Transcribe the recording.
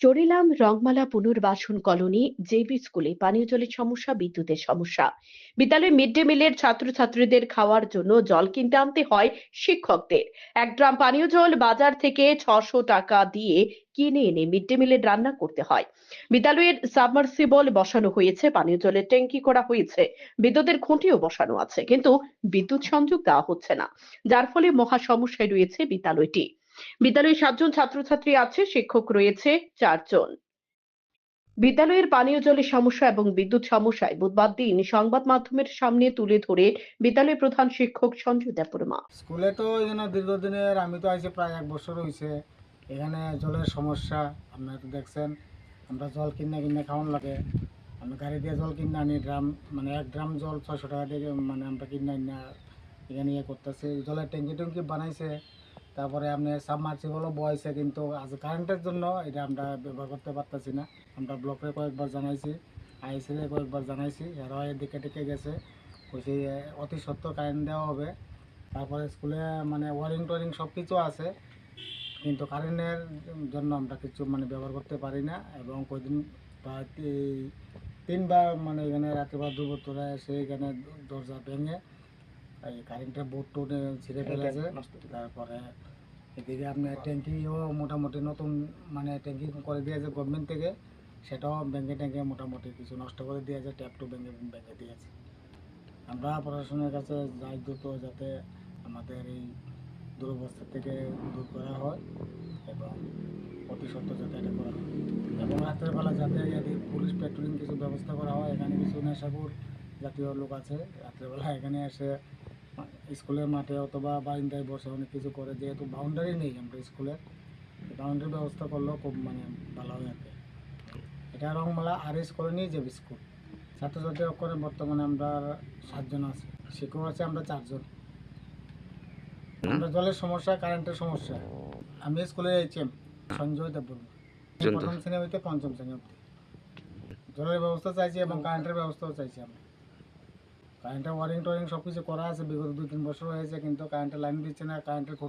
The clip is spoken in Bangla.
চড়িলাম রংমালা, পুনর্বাসন কলোনি, জেবি স্কুলে পানীয় জলের সমস্যা, বিদ্যুতের সমস্যা। বিদ্যালয়ে মিড ডে মিলের ছাত্রছাত্রীদের খাওয়ার জন্য জল কিনতে আনতে হয় শিক্ষকদের। এক ড্রাম পানীয় জল বাজার থেকে ছশো টাকা দিয়ে কিনে এনে মিড ডে মিলের রান্না করতে হয়। বিদ্যালয়ের সাবমার্সিবল বসানো হয়েছে, পানীয় জলের ট্যাঙ্কি করা হয়েছে, বিদ্যুতের খুঁটিও বসানো আছে, কিন্তু বিদ্যুৎ সংযোগ দেওয়া হচ্ছে না। যার ফলে মহা সমস্যায় রয়েছে বিদ্যালয়টি। বিদ্যালয়ে সাতজন ছাত্রছাত্রী আছে, শিক্ষক রয়েছে চারজন। বিদ্যালয়ের পানীয় জলের সমস্যা এবং বিদ্যুৎ সমস্যায় বুধবার দিন সংবাদ মাধ্যমের সামনে তুলে ধরে বিদ্যালয়ের প্রধান শিক্ষক সঞ্জয় দেববর্মা। স্কুলে তো এখানে দীর্ঘদিনের, আমি তো আইছি প্রায় এক বছর হয়েছে এখানে জলের সমস্যা, আপনারা দেখছেন, আমরা জল কিনে কিনে খাওয়ান লাগে। আমি গাড়ি দিয়ে জল কিনে আনি, ড্রাম মানে এক ড্রাম জল ছয়শো টাকা দিয়ে মানে আমরা কিনে আনি এখানে ইয়ে করতেছি। জলের ট্যাঙ্কি ট্যাঙ্কি বানাইছে তারপরে আপনি সাবমার্সিবলও বয়েছে কিন্তু আজ কারেন্টের জন্য এটা আমরা ব্যবহার করতে পারতেছি না। আমরা ব্লকে কয়েকবার জানাইছি আইসিলে কয়েকবার জানাইছি এরাও এদিকে টেকে গেছে। কইছে অতি সত্য কারেন্ট দেওয়া হবে। তারপরে স্কুলে মানে ওয়ারিং টোয়ারিং সব কিছু আছে, কিন্তু কারেন্টের জন্য আমরা কিছু মানে ব্যবহার করতে পারি না এবং কদিন প্রায় তিনবার মানে এখানে রাত্রিবার দুপুরে এসে এখানে দরজা ভেঙে এই কারেন্টের বোর্ড টোর্ড ছিঁড়ে ফেলেছে। তারপরে এদিকে আপনার ট্যাঙ্কিও মোটামুটি নতুন মানে ট্যাঙ্কি করে দিয়েছে গভর্নমেন্ট থেকে। সেটাও ব্যাঙ্কে ট্যাঙ্কে মোটামুটি কিছু নষ্ট করে দিয়েছে ট্যাপ টু ব্যাঙ্কে ব্যাঙ্কে দিয়েছে। আমরা প্রশাসনের কাছে যাই দ্রুত যাতে আমাদের এই দুরবস্থা থেকে দূর করা হয় এবং অতি সত্ত্বর যাতে এটা করা হয়। এবং রাতের বেলা যাতে যদি পুলিশ পেট্রোলিং কিছু ব্যবস্থা করা হয় এখানে কিছু নেশাপুর জাতীয় লোক আছে রাত্রেবেলা এখানে এসে স্কুলের মাঠে অথবা বারিন্দায় বসে অনেক কিছু করে যেহেতু বাউন্ডারি নেই আমরা স্কুলের বাউন্ডারি ব্যবস্থা করলেও খুব মানে ভালো হয় আর। এটা রংমালা আর এস কলোনি যে স্কুল। ছাত্রছাত্রী অক্ষরে বর্তমানে আমরা সাতজন আছি শিক্ষক আছে আমরা চারজন। আমরা জলের সমস্যা কারেন্টের সমস্যা। আমি স্কুলে এইচএম সঞ্জয় দেববর্মা। প্রথম শ্রেণি হইতে পঞ্চম শ্রেণি অবধি। জলের ব্যবস্থা চাইছি এবং কারেন্টের ব্যবস্থাও চাইছি আমরা। কারেন্টের ওয়ারিং টোয়ারিং সব কিছু করা আছে, বিগত দু তিন বছর হয়েছে, কিন্তু কারেন্টের লাইন দিচ্ছে না কারেন্টের